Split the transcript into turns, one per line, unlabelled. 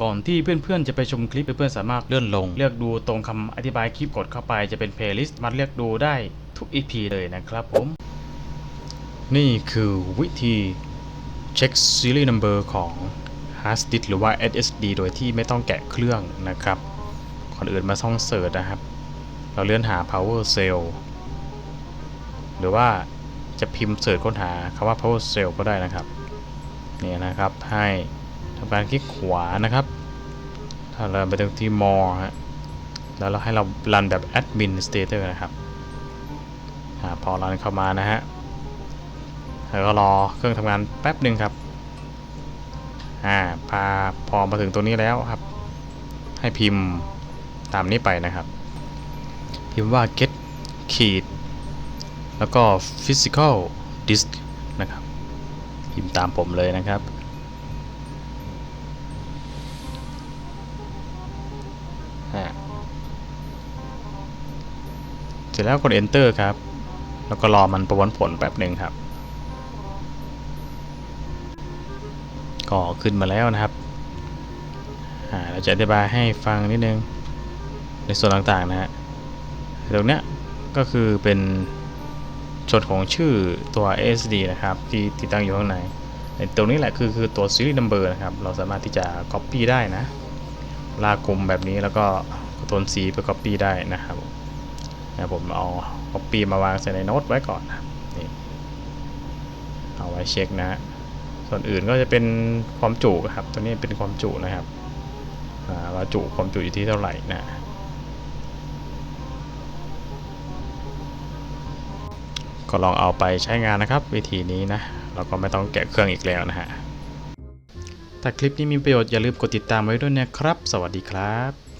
ก่อนที่เพื่อนๆจะไปชมคลิปเพื่อนๆสามารถเลื่อนลง เลือกดูตรงคำอธิบายคลิปกดเข้าไปจะเป็นเพลย์ลิสต์มาเลือกดูได้ทุก EP เลยนะครับผม นี่คือวิธีเช็ค Serial Number ของ Hard Disk หรือว่า SSD โดยที่ไม่ต้องแกะเครื่องนะครับก่อนอื่นมาท่องเสิร์ชนะครับ เราเลื่อนหา power cell หรือว่าจะพิมพ์เสิร์ชค้นหาคำว่า power cell ก็ได้นะครับเนี่ยนะครับให้ ทำการคลิกขวานะครับ ถ้าเราไปตรงที่ more ฮะ แล้วเราให้เรารันแบบ administrator นะครับอพอรันเข้ามานะฮะแล้วก็รอเครื่องทำงานแป๊บหนึ่งครับอ่าพาพอมาถึงตัวนี้แล้วครับ ให้พิมพ์ตามนี้ไปนะครับ พิมพ์ว่า get ขีดแล้วก็ physical disk นะครับ พิมพ์ตามผมเลยนะครับ เสร็จแล้วกด enter ครับ แล้วก็รอมันประมวลผลแป๊บหนึ่งครับ ก็ขึ้นมาแล้วนะครับอ่าเราจะอธิบายให้ฟังนิดนึง ในส่วนต่างๆนะฮะตรงเนี้ยก็คือเป็นส่วนของชื่อตัว ASD นะครับ ที่ติดตั้งอยู่ข้างในไอ้ตรงนี้แหละคือคือตัว serial number นะครับ เราสามารถที่จะ copy ได้นะ ลากกลุ่มแบบนี้แล้วก็ตัว C ไป copy ได้นะครับ นะผมเอา copy มาวางใส่ในโน้ตไว้ก่อนนี่เอาไว้เช็คนะ ส่วนอื่นก็จะเป็นความจุครับ ตัวนี้เป็นความจุนะครับว่าจุความจุอยู่ที่เท่าไหร่นะก็ลองเอาไปใช้งานนะครับ วิธีนี้นะเราก็ไม่ต้องแกะเครื่องอีกแล้วนะฮะถ้าคลิปนี้มีประโยชน์อย่าลืมกดติดตามไว้ด้วยนะครับ สวัสดีครับ